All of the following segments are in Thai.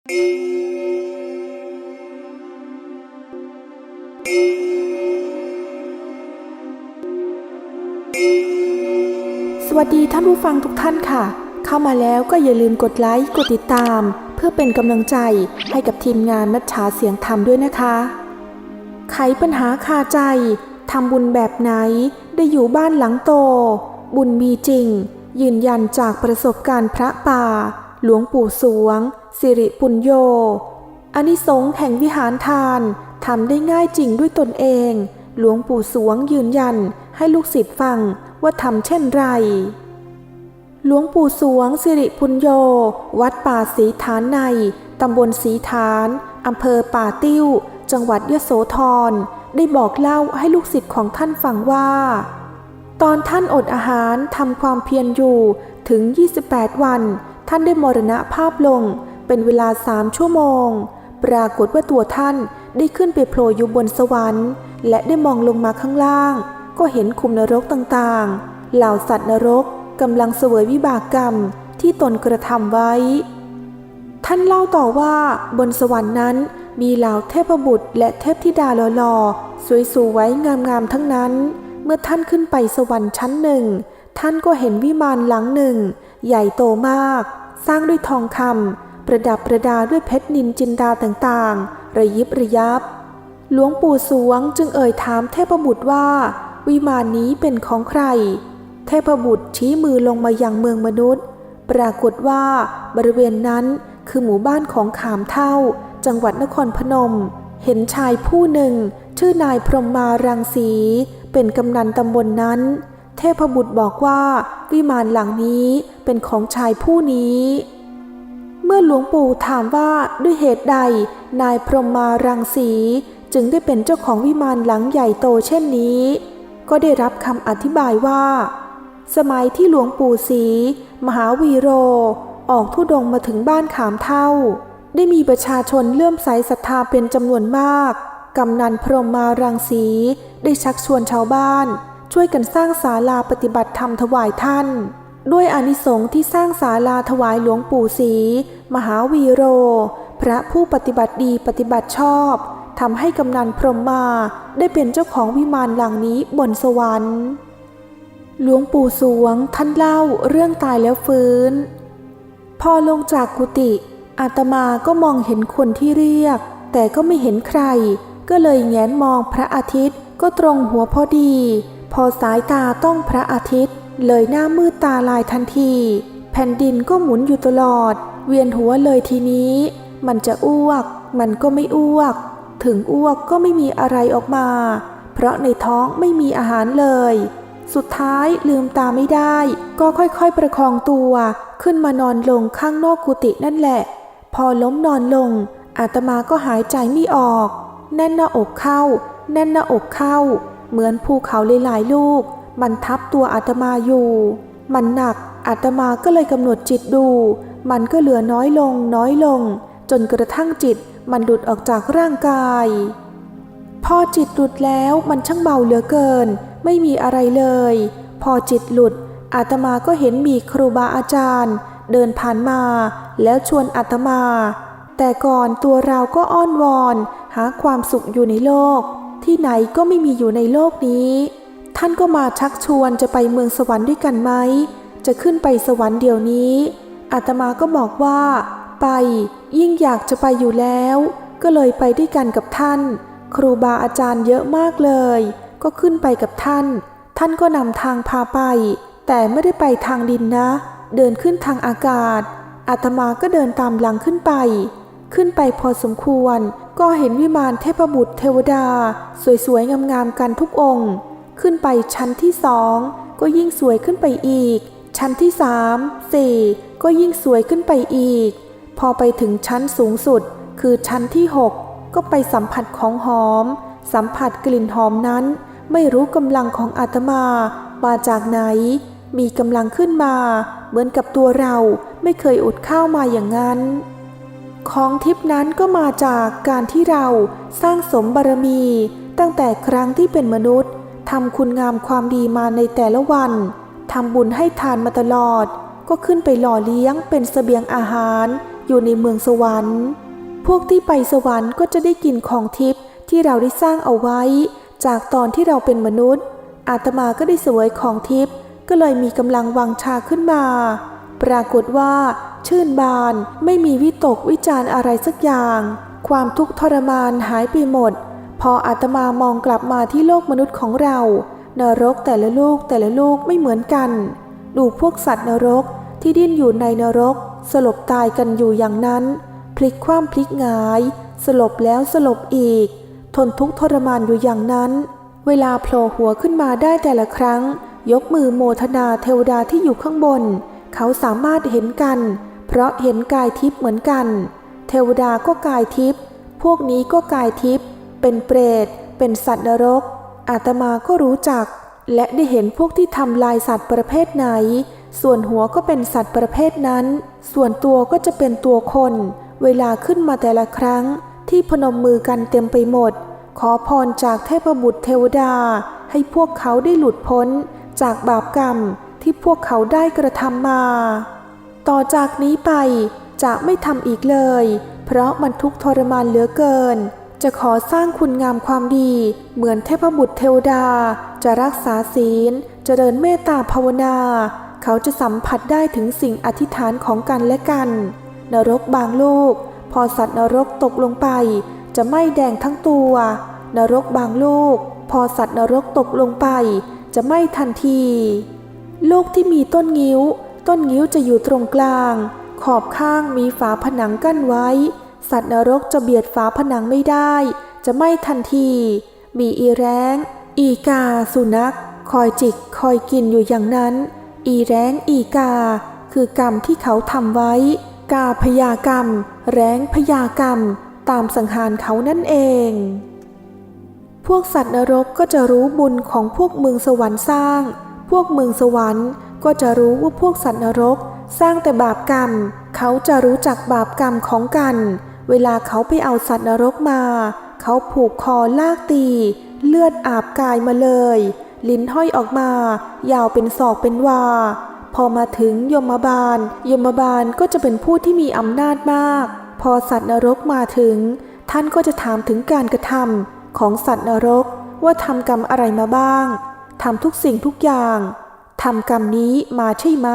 สวัสดีท่านผู้ฟังทุกท่านค่ะ เข้ามาแล้วก็อย่าลืมกดไลค์กดติดตาม เพื่อเป็นกำลังใจให้กับทีมงานมัจฉาเสียงธรรมด้วยนะคะ ไขปัญหาคาใจทำบุญแบบไหน ได้อยู่บ้านหลังโต บุญมีจริง ยืนยันจากประสบการณ์พระป่า หลวงปู่สวง สิริปุญโยอานิสงส์แห่งวิหารทานทำได้ง่ายจริงด้วยตนเอง หลวงปู่สวงยืนยันให้ลูกศิษย์ฟังว่าทำเช่นไร หลวงปู่สวงสิริพุญโย วัดป่าสีฐานใน ตำบลสีฐานอำเภอป่าติ้ว จังหวัดยโสธร ได้บอกเล่าให้ลูกศิษย์ของท่านฟังว่า ตอนท่านอดอาหารทำความเพียรอยู่ถึง 28 วัน ท่านได้มรณภาพลง เป็นเวลาสามชั่วโมง ปรากฏว่าตัวท่านได้ขึ้นไปโผล่อยู่บนสวรรค์ และได้มองลงมาข้างล่าง ก็เห็นคุมนรกต่างๆ เหล่าสัตว์นรกกำลังเสวยวิบากกรรมที่ตนกระทำไว้ ท่านเล่าต่อว่าบนสวรรค์นั้นมีเหล่าเทพบุตรและเทพธิดาหล่อๆสวยๆงามๆทั้งนั้น เมื่อท่านขึ้นไปสวรรค์ชั้นหนึ่ง ท่านก็เห็นวิมานหลังหนึ่ง ใหญ่โตมาก สร้างด้วยทองคำ ประดับประดาด้วยเพชรนินจินดาต่างๆ ระยิบระยับ หลวงปู่สวงจึงเอ่ยถามเทพบุตรว่า วิมานนี้เป็นของใคร เทพบุตรชี้มือลงมายังเมืองมนุษย์ ปรากฏว่าบริเวณนั้นคือหมู่บ้านของขามเท่า จังหวัดนครพนม เห็นชายผู้หนึ่ง ชื่อนายพรหมมารังสี เป็นกำนันตำบลนนั้น เทพบุตรบอกว่า วิมานหลังนี้เป็นของชายผู้นี้ มื่อหลวงปู่ถามว่าด้วยเหตุใด นายพรหมมารังสี จึงได้เป็นเจ้าของวิมานหลังใหญ่โตเช่นนี้ ก็ได้รับคำอธิบายว่า สมัยที่หลวงปู่ศรีมหาวีโร ออกทุดงมาถึงบ้านขามเท่า ได้มีประชาชนเลื่อมใสศรัทธาเป็นจำนวนมาก กำนันพรหมมารังสี ได้ชักชวนชาวบ้าน ช่วยกันสร้างศาลาปฏิบัติธรรมถวายท่าน ด้วยอนิสงส์ที่สร้างศาลาถวายหลวงปู่ศรีมหาวีโร พระผู้ปฏิบัติดีปฏิบัติชอบทำให้กำนันพรหมมาได้เป็นเจ้าของวิมานหลังนี้บนสวรรค์ หลวงปู่สวงท่านเล่าเรื่องตายแล้วฟื้น พอลงจากกุฏิอาตมาก็มองเห็นคนที่เรียก แต่ก็ไม่เห็นใคร ก็เลยแงนมองพระอาทิตย์ก็ตรงหัวพอดี พอสายตาต้องพระอาทิตย์ เลยหน้ามืดตาลายทันที แผ่นดินก็หมุนอยู่ตลอด เวียนหัวเลยทีนี้ มันจะอ้วก มันก็ไม่อ้วก ถึงอ้วกก็ไม่มีอะไรออกมา เพราะในท้องไม่มีอาหารเลย สุดท้ายลืมตาไม่ได้ ก็ค่อยๆประคองตัวขึ้นมานอนลงข้างนอกกุฏินั่นแหละ พอล้มนอนลง อาตมาก็หายใจไม่ออก แน่นหน้าอกเข้า แน่นหน้าอกเข้า เหมือนภูเขาหลายๆลูก มันทับตัวอาตมาอยู่ มันหนักอาตมาก็เลยกำหนดจิตดู มันก็เหลือน้อยลงน้อยลง จนกระทั่งจิตมันหลุดออกจากร่างกาย พอจิตหลุดแล้วมันช่างเบาเหลือเกิน ไม่มีอะไรเลย พอจิตหลุดอาตมาก็เห็นมีครูบาอาจารย์ เดินผ่านมาแล้วชวนอาตมา แต่ก่อนตัวเราก็อ้อนวอน หาความสุขอยู่ในโลก ที่ไหนก็ไม่มีอยู่ในโลกนี้ ท่านก็มาชักชวนจะไปเมืองสวรรค์ด้วยกันไหม จะขึ้นไปสวรรค์เดี๋ยวนี้ อาตมาก็บอกว่า ไป ยิ่งอยากจะไปอยู่แล้ว ก็เลยไปด้วยกันกับท่าน ครูบาอาจารย์เยอะมากเลย ก็ขึ้นไปกับท่าน ท่านก็นำทางพาไป แต่ไม่ได้ไปทางดินนะ เดินขึ้นทางอากาศ อาตมาก็เดินตามหลังขึ้นไป ขึ้นไปพอสมควร ก็เห็นวิมานเทพบุตรเทวดา สวยๆงามๆกันทุกองค์ ขึ้นไปชั้นที่สองก็ยิ่งสวยขึ้นไปอีก ชั้นที่สามสี่ก็ยิ่งสวยขึ้นไปอีก พอไปถึงชั้นสูงสุด คือชั้นที่หกก็ไปสัมผัสของหอม สัมผัสกลิ่นหอมนั้น ไม่รู้กำลังของอาตมามาจากไหน มีกำลังขึ้นมา เหมือนกับตัวเราไม่เคยอดข้าวมาอย่างนั้น ของทิพนั้นก็มาจากการที่เราสร้างสมบารมี ตั้งแต่ครั้งที่เป็นมนุษย์ ทำคุณงามความดีมาในแต่ละวันทำบุญให้ทานมาตลอด ก็ขึ้นไปหล่อเลี้ยงเป็นเสบียงอาหาร อยู่ในเมืองสวรรค์ พวกที่ไปสวรรค์ก็จะได้กินของทิพย์ที่เราได้สร้างเอาไว้ จากตอนที่เราเป็นมนุษย์ อาตมาก็ได้เสวยของทิพย์ก็เลยมีกำลังวังชาขึ้นมา ปรากฏว่าชื่นบานไม่มีวิตกวิจารอะไรสักอย่าง ความทุกข์ทรมานหายไปหมด พออาตมามองกลับมาที่โลกมนุษย์ของเรา นรกแต่ละลูกแต่ละลูกไม่เหมือนกัน ดูพวกสัตว์นรกที่ดิ้นอยู่ในนรก สลบตายกันอยู่อย่างนั้น พลิกคว่ำพลิกหงาย สลบแล้วสลบอีก ทนทุกข์ทรมานอยู่อย่างนั้น เวลาโผล่หัวขึ้นมาได้แต่ละครั้ง ยกมือโมทนาเทวดาที่อยู่ข้างบน เขาสามารถเห็นกัน เพราะเห็นกายทิพย์เหมือนกัน เทวดาก็กายทิพย์พวกนี้ก็กายทิพย์ เป็นเปรต เป็นสัตว์นรก อาตมาก็รู้จัก และได้เห็นพวกที่ทำลายสัตว์ประเภทไหน ส่วนหัวก็เป็นสัตว์ประเภทนั้น ส่วนตัวก็จะเป็นตัวคน เวลาขึ้นมาแต่ละครั้ง ที่พนมมือกันเต็มไปหมด ขอพรจากเทพบุตรเทวดา ให้พวกเขาได้หลุดพ้น จากบาปกรรมที่พวกเขาได้กระทำมา ต่อจากนี้ไปจะไม่ทำอีกเลย เพราะมันทุกข์ทรมานเหลือเกิน จะขอสร้างคุณงามความดี เหมือนเทพบุตรเทวดา จะรักษาศีลจเจริญเมตตาภาวนา เขาจะสัมผัสได้ถึงสิ่งอธิษฐานของกันและกัน นรกบางลูกพอสัตว์นรกตกลงไป จะไม่แดงทั้งตัว นรกบางลูกพอสัตว์นรกตกลงไป จะไม่ทันทีลูกที่มีต้นงิ้ว ต้นงิ้วจะอยู่ตรงกลาง ขอบข้างมีฝาผนังกั้นไว้ สัตว์นรกจะเบียดฝาผนังไม่ได้ จะไม่ทันที มีอีแร้ง อีกา สุนัข คอยจิก คอยกินอยู่อย่างนั้น อีแร้งอีกา คือกรรมที่เขาทำไว้ กาพยากรรม แร้งพยากรรม ตามสังหารเขานั่นเอง พวกสัตว์นรกก็จะรู้บุญของพวกเมืองสวรรค์สร้าง พวกเมืองสวรรค์ก็จะรู้ว่าพวกสัตว์นรก สร้างแต่บาปกรรม เขาจะรู้จักบาปกรรมของกัน เวลาเขาไปเอาสัตว์นรกมา เขาผูกคอลากตี เลือดอาบกายมาเลย ลิ้นห้อยออกมา ยาวเป็นศอกเป็นวา พอมาถึงยมบาล ยมบาลก็จะเป็นผู้ที่มีอำนาจมาก พอสัตว์นรกมาถึง ท่านก็จะถามถึงการกระทำของสัตว์นรกว่าทำกรรมอะไรมาบ้างทำทุกสิ่งทุกอย่างทำกรรมนี้มาใช่ไหม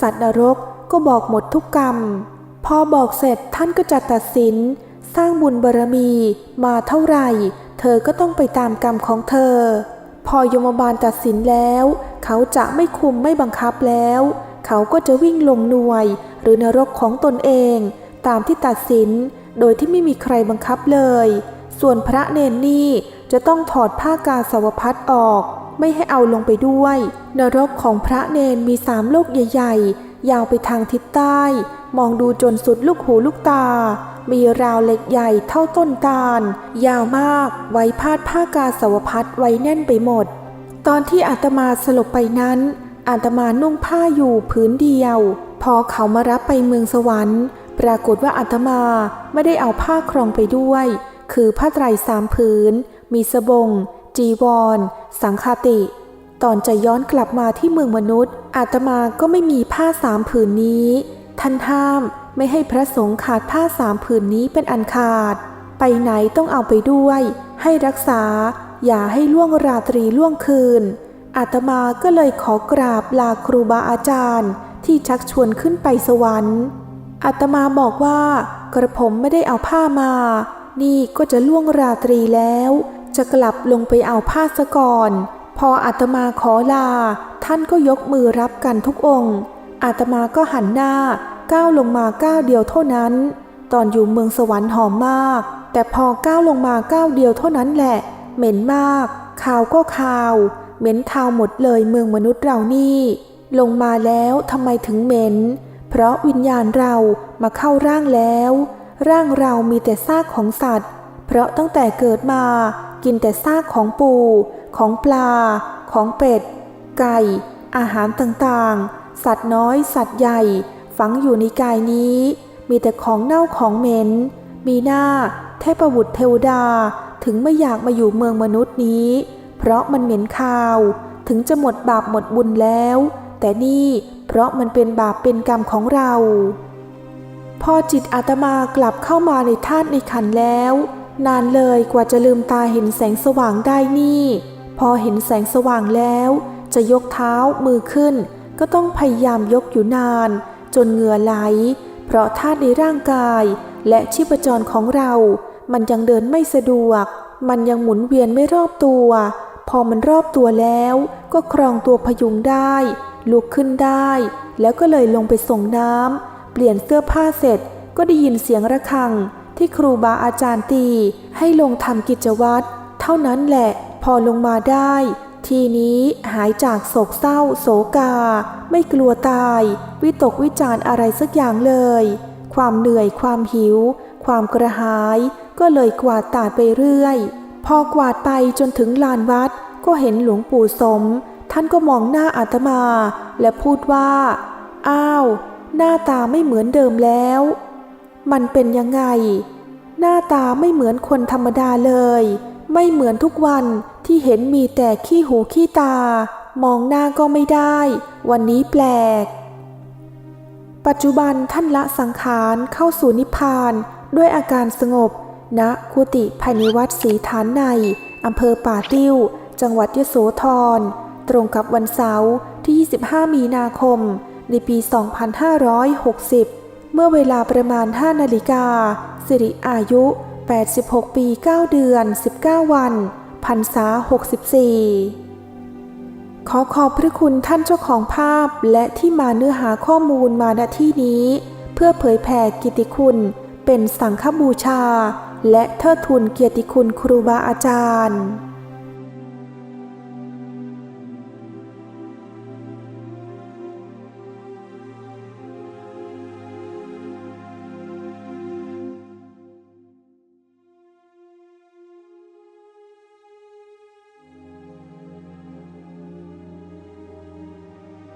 สัตว์นรกก็บอกหมดทุกกรรม พอบอกเสร็จท่านก็จะตัดสิน สร้างบุญบารมีมาเท่าไหร่ เธอก็ต้องไปตามกรรมของเธอ พอยมบาลตัดสินแล้ว เขาจะไม่คุมไม่บังคับแล้ว เขาก็จะวิ่งลงหน่วย หรือนรกของตนเอง ตามที่ตัดสินโดยที่ไม่มีใครบังคับเลย ส่วนพระเนนนี่จะต้องถอดผ้ากาสาวพัดออก ไม่ให้เอาลงไปด้วย นรกของพระเนนมีสามโลกใหญ่ ๆ ยาวไปทางทิศใต้ มองดูจนสุดลูกหูลูกตา มีราวเหล็กใหญ่เท่าต้นตาล ยาวมาก ไว้พาดผ้ากาสาวพัดไว้แน่นไปหมด ตอนที่อาตมาสลบไปนั้น อาตมานุ่งผ้าอยู่ผืนเดียว พอเขามารับไปเมืองสวรรค์ ปรากฏว่าอาตมาไม่ได้เอาผ้าครองไปด้วย คือผ้าไตรสามผืน มีสบง จีวร สังฆาติ ตอนจะย้อนกลับมาที่เมืองมนุษย์ อาตมาก็ไม่มีผ้าสามผืนนี้ ท่านห้ามไม่ให้พระสงฆ์ขาดผ้าสามผืนนี้เป็นอันขาด ไปไหนต้องเอาไปด้วย ให้รักษา อย่าให้ล่วงราตรีล่วงคืน อาตมาก็เลยขอกราบลาครูบาอาจารย์ ที่ชักชวนขึ้นไปสวรรค์ อาตมาบอกว่ากระผมไม่ได้เอาผ้ามา นี่ก็จะล่วงราตรีแล้ว จะกลับลงไปเอาผ้าซะก่อน พออาตมาขอลา ท่านก็ยกมือรับกันทุกองค์ อาตมาก็หันหน้าก้าวลงมาก้าวเดียวเท่านั้น ตอนอยู่เมืองสวรรค์หอมมาก แต่พอก้าวลงมาก้าวเดียวเท่านั้นแหละ เหม็นมากข่าวก็ข่าว เหม็นเทาหมดเลยเมืองมนุษย์เรานี่ ลงมาแล้วทำไมถึงเหม็น เพราะวิญญาณเรามาเข้าร่างแล้ว ร่างเรามีแต่ซากของสัตว์ เพราะตั้งแต่เกิดมากินแต่ซากของปู ของปลา ของเป็ด ไก่ อาหารต่างๆ สัตว์น้อยสัตว์ใหญ่ ฝังอยู่ในกายนี้ มีแต่ของเน่าของเหม็น มีหน้า เทพบุตรเทวดาถึงไม่อยากมาอยู่เมืองมนุษย์นี้ เพราะมันเหม็นคาว ถึงจะหมดบาปหมดบุญแล้ว แต่นี่เพราะมันเป็นบาปเป็นกรรมของเรา พอจิตอาตมากลับเข้ามาในธาตุในขันธ์แล้ว นานเลยกว่าจะลืมตาเห็นแสงสว่างได้นี่ พอเห็นแสงสว่างแล้ว จะยกเท้ามือขึ้น ก็ต้องพยายามยกอยู่นาน จนเหงื่อไหล เพราะธาตุในร่างกายและชีพจรของเรา มันยังเดินไม่สะดวก มันยังหมุนเวียนไม่รอบตัว พอมันรอบตัวแล้ว ก็ครองตัวพยุงได้ ลุกขึ้นได้ แล้วก็เลยลงไปส่งน้ำเปลี่ยนเสื้อผ้าเสร็จก็ได้ยินเสียงระฆัง ที่ครูบาอาจารย์ตี ให้ลงทำกิจวัตร เท่านั้นแหละ พอลงมาได้ ทีนี้หายจากโศกเศร้า โศกา ไม่กลัวตาย วิตกวิจารณ์อะไรสักอย่างเลย ความเหนื่อยความหิว ความกระหาย ก็เลยกวาดตาดไปเรื่อย พอกวาดไปจนถึงลานวัด ก็เห็นหลวงปู่สม ท่านก็มองหน้าอาตมา และพูดว่า อ้าว หน้าตาไม่เหมือนเดิมแล้ว มันเป็นยังไง หน้าตาไม่เหมือนคนธรรมดาเลย ไม่เหมือนทุกวัน ที่เห็นมีแต่ขี้หูขี้ตา มองหน้าก็ไม่ได้ วันนี้แปลก ปัจจุบันท่านละสังขารเข้าสู่นิพพานด้วยอาการสงบณกุฏิภายในวัดศรีฐานในอำเภอป่าติ้ว จังหวัดยโสธร ตรงกับวันเสาร์ที่ 25 มีนาคม ในปี 2560 เมื่อเวลาประมาณ 5 นาฬิกา สิริอายุ 86 ปี 9 เดือน 19 วัน พรรษา 64 ขอขอบพระคุณท่านเจ้าของภาพและที่มาเนื้อหาข้อมูลมาณที่นี้ เพื่อเผยแผ่กิตติคุณเป็นสังฆบูชา และเทิดทูนเกียรติคุณครูบาอาจารย์